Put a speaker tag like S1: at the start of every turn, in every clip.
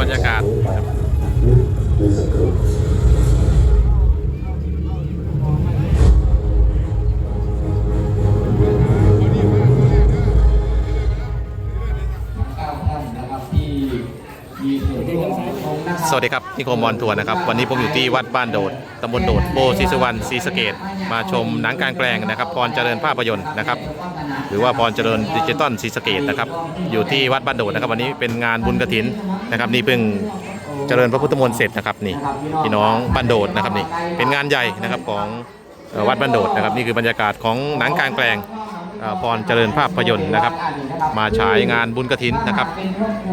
S1: บรรยากาศ
S2: วั
S1: สดีครับนิคมมอนทัวร์นะครับ วันนี้ผมอยู่ที่วัดบ้านโดดตำบลโดดโบศรีสวรรณศรีสะเกดมาชมหนังกลางแปลงนะครับพรเจริญภาพยนตร์นะครับหรือว่าพรเจริญดิจิตอลศรีสะเกดนะครับอยู่ที่วัดบ้านโดดนะครับ วันนี้เป็นงานบุญกระถินนะครับนี่เพิ่งเจริญพระพุทธมนต์เสร็จนะครับนี่พี่น้องบ้านโดดนะครับนี่เป็นงานใหญ่นะครับของวัดบ้านโดดนะครับนี่คือบรรยากาศของหนังกลางแปลง พรเจริญภาพยนตร์นะครับ มาฉายงานบุญกระถินนะครับ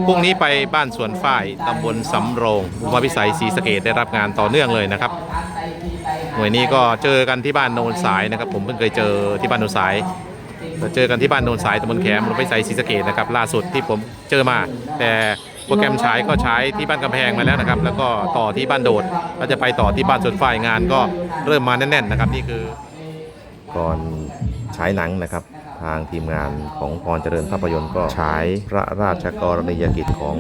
S1: พรุ่งนี้ไปบ้านสวนฝ้ายตำบลสำโรงอุมาพิสัยศรีสะเกดได้รับงานต่อเนื่องเลยนะครับหน่วยนี้ก็เจอกันที่บ้านโนนสายนะครับ ผมเพิ่งเคยเจอที่บ้านโนนสายเจอกันที่บ้านโนนสายตำบลแขมอุมาพิสัยศรีสะเกดนะครับล่าสุดที่ผมเจอมา แต่โปรแกรมฉายก็ใช้ที่บ้านกำแพงมาแล้วนะครับ แล้วก็ต่อที่บ้านโดดก็จะไปต่อที่บ้านสวนฝ้ายงานก็เริ่มมาแน่นๆนะครับนี่คือ ก่อนฉายหนังนะครับ ทางทีมงานของพรเจริญภาพยนตร์ก็ฉายพระราชกรณียกิจของ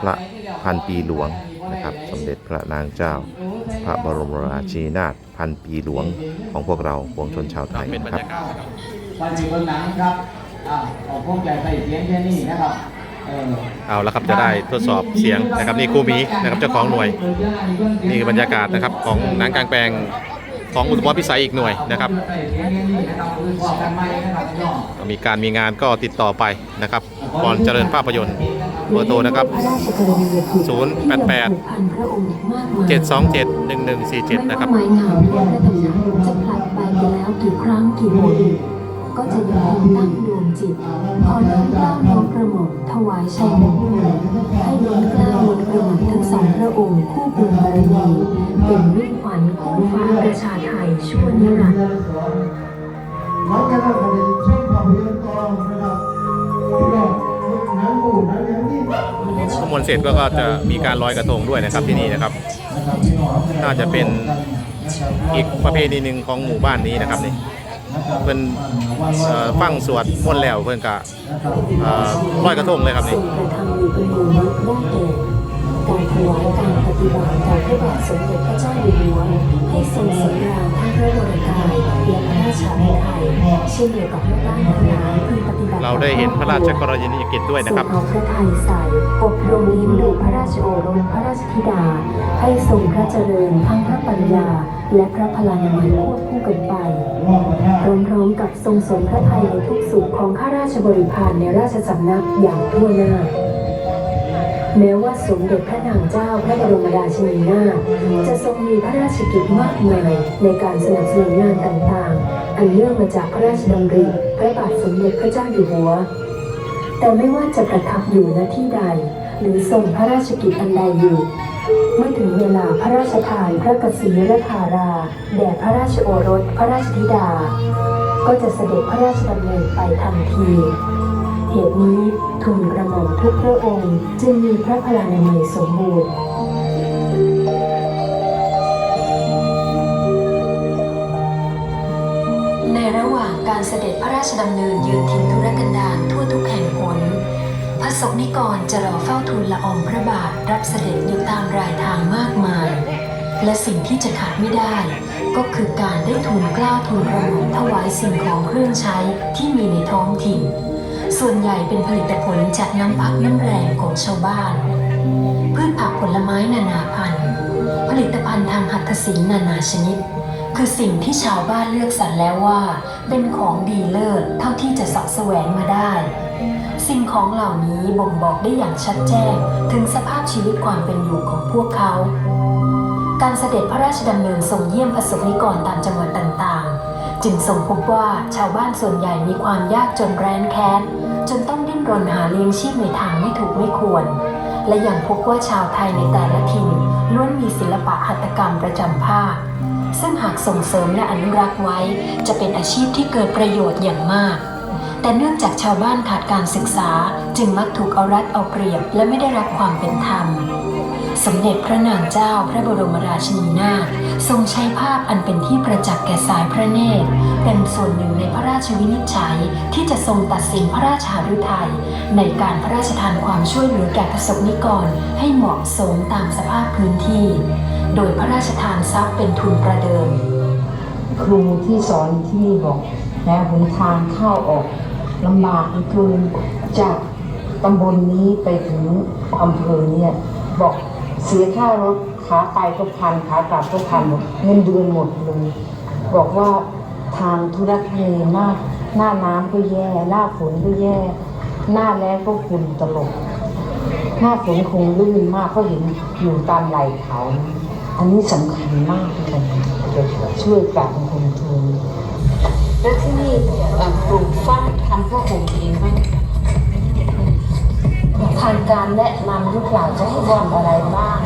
S1: พระพันปีหลวงนะครับ สมเด็จพระนางเจ้า พระบรมราชินีนาถพันปีหลวงของพวกเราปวงชนชาวไทยนะครับ
S2: วันนี้คนหนังครับอ่าออกพวกใหญ่ใส่เสียงแค่นี้นะครับเออ
S1: เอาละครับจะได้ทดสอบเสียงนะครับนี่ครูหมีนะครับเจ้าของหน่วย นี่คือบรรยากาศนะครับของหนังกลางแปลง ของอุตมพิสัยอีกหน่วยนะครับ
S2: มี
S1: การมีงานก็ติดต่อไปนะครับพรเจริญภาพยนตร์เบอร์โทรนะครับ 088 727-1147 นะครับ
S3: ก็จะยังตั้งดวงจิตขอน้อมกล้าวน้อมกระหม่อมถวายชัยมงคลให้ล้นเกล้าวล้นกระหม่อมทั้งสองพระองค์คู่บุญบารมี ประชาไทยชั่วนิรันดร์
S4: หลังจากนั้นก็ได้ช่องภาพยนตร์ต่อนะครับพี่น้องนังหมู่นังอย่างนี้นะครับ
S1: ทุกมนเสร็จก็จะมีการลอยกระทงด้วยนะครับที่นี่นะครับ
S4: น่า
S1: จะเป็นอีกประเพณีหนึ่งของหมู่บ้านนี้นะครับนี่เพิ่นเอ่อฟังสวดมนต์แล้วเพิ่อนกะลอยกระทงเลยครับนี่
S3: ฏิบัติต่อพระบาทสมเด็จพระเจ้าอยู่หัวให้ทรงสำราญทั้งพระวรกายและพระราชาภิไทยเช่นเดียวกับแม่บ้านทั้งหลายพึงปฏิบัติ
S1: เราได้เห็นพระราชกรณียกิจด้วยนะครับ
S3: ทรงเอาพระไทยใส่อบรมเลี้ยงดูพระราชโอรสพระราชธิดา ให้ทรงพระเจริญทั้งพระปัญญา และพระพลานามัยควบคู่กันไปพร้อมๆกับทรงสมพระไทยในทุกสุขของข้าราชบริพารในราชสำนักอย่างทั่วหน้า แม้ว่าสมเด็จพระนางเจ้าพระบรมราชินีนาถจะทรงมีพระราชกิจมากมายในการสนับสนุนงานต่างๆ อันเนื่องมาจากพระราชดำริพระบาทสมเด็จพระเจ้าอยู่หัว แต่ไม่ว่าจะประทับอยู่ณที่ใด หรือทรงพระราชกิจอันใดอยู่เมื่อถึงเวลาพระราชทานพระกษีรธาราแด่พระราชโอรสพระราชธิดา ก็จะเสด็จพระราชดำเนินไปทันที เหตุนี้ทุนกระหม่อมทุกพระองค์จึงมีพระพลานามัยสมบูรณ์ในระหว่างการเสด็จพระราชดำเนินยืนถิ่นธุรกันดารทั่วทุกแห่งหนพระสงนิกรจะรอเฝ้าทูลละอองพระบาทรับเสด็จอยู่ตามรายทางมากมาย และสิ่งที่จะขาดไม่ได้ ก็คือการได้ทูลกล้าทูลกระหม่อมถวายสิ่งของเครื่องใช้ที่มีในท้องถิ่น ส่วนใหญ่เป็นผลิตผลจากน้ำพักน้ำแรงของชาวบ้าน พืชผักผลไม้นานาพันธุ์ ผลิตภัณฑ์ทางหัตถศิลป์นานาชนิด คือสิ่งที่ชาวบ้านเลือกสรรแล้วว่า เป็นของดีเลิศเท่าที่จะสาะแสวงมาได้ สิ่งของเหล่านี้บ่งบอกได้อย่างชัดแจ้งถึงสภาพชีวิตความเป็นอยู่ของพวกเขาการเสด็จพระราชดำเนินทรงเยี่ยมประสบนิกรตามจังหวัดต่างๆ จึงทรงพบว่าชาวบ้านส่วนใหญ่มีความยากจนแร้นแค้น จนต้องดิ้นรนหาเลี้ยงชีพในทางไม่ถูกไม่ควร และยังพบว่าชาวไทยในแต่ละถิ่นล้วนมีศิลปะหัตถกรรมประจำภาค ซึ่งหากส่งเสริมและอนุรักษ์ไว้ จะเป็นอาชีพที่เกิดประโยชน์อย่างมาก แต่เนื่องจากชาวบ้านขาดการศึกษา จึงมักถูกเอารัดเอาเปรียบ และไม่ได้รับความเป็นธรรม สมเด็จพระนางเจ้าพระบรมราชินีนาถ ทรงใช้ภาพอันเป็นที่ประจักษ์แก่สายพระเนตร เป็นส่วนหนึ่งในพระราชวินิจฉัยที่จะทรงตัดสินพระราชาฤทัยในการพระราชทานความช่วยเหลือแก่ประสบนิกรให้เหมาะสมตามสภาพพื้นที่ โดยพระราชทานทรัพย์เป็นทุนประเดิม
S5: ครูที่สอนที่นี่บอกนะหนทางเข้าออกลำบากเหลือเกินจากตำบลนี้ไปถึงอำเภอเนี่ยบอกเสียค่ารถ ขาไปก็พันขากลับก็พันหมดเงินเดือนหมดเลย บอกว่าทางธุรกิจมากหน้าน้ำก็แย่ หน้าฝนก็แย่ หน้าแล้งก็ฝุ่นตลบหน้าฝนคงลื่นมากก็เห็นอยู่ตามไหล่เขา อันนี้สำคัญมากเลยช่วยกลับคนทุนแล้วที่นี่เอ่อปลูกฟ้าทำผ้าห่มเองไหมทางการแนะนำหรือเปล่าจะให้ทำอะไรบ้าง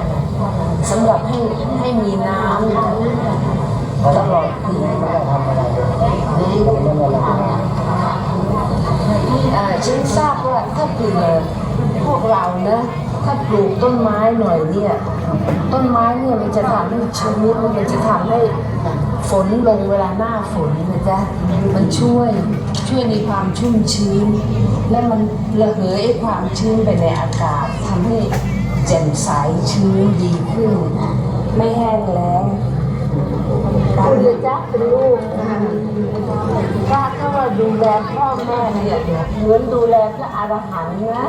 S5: สำหรับให้ให้มีน้ำตลอดปีเอ่อฉันทราบว่าถ้าเผื่อพวกเรานะ ถ้าปลูกต้นไม้หน่อยเนี่ย ต้นไม้เนี่ยมันจะทำให้ชื้นมันจะทำให้ฝนลงเวลาหน้าฝนนะจ๊ะมันช่วยช่วยในความชุ่มชื้น และมันระเหยไอ้ความชื้นไปในอากาศทำให้ แจ่มใสชื้นดีขึ้น ไม่แห้งแล้งคุณเลยจ๊ะเป็นลูกถ้าถ้าว่าดูแลพ่อแม่เนี่ยเหมือนดูแลพระอรหันต์นะ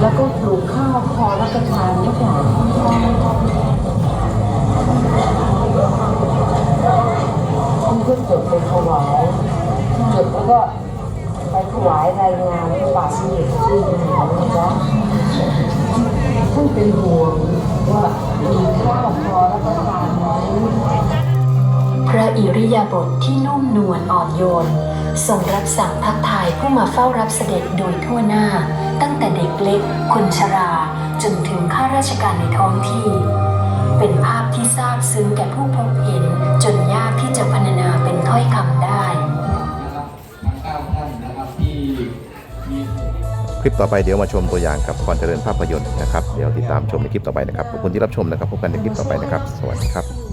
S5: แล้วก็ปลูกข้าวพอรับประทานทุกอย่างคุณก็จดไปถวายจดแล้วก็ไปถวายรายงานพระบาสมเด็จที่อยู่ไหน่านเป็นห่วงว่ามีข้าวพอรับประทานไหม
S3: พระอิริยาบถทที่นุ่มนวลอ่อนโยนทรงรับสั่งทักทายผู้มาเฝ้ารับเสด็จโดยทั่วหน้า ตั้งแต่เด็กเล็ก คนชราจนถึงข้าราชการในท้องที่ เป็นภาพที่ซาบซึ้งแก่ผู้พบเห็นจนยากที่จะพรรณนาเป็นถ้อยคำได้
S1: ลิปต่อไปเดี๋ยวมาชมตัวอย่างกับพรเจริญภาพยนตร์นะครับ เดี๋ยวติดตามชมในคลิปต่อไปนะครับ ขอบคุณที่รับชมนะครับ พบกันในคลิปต่อไปนะครับ สวัสดีครับ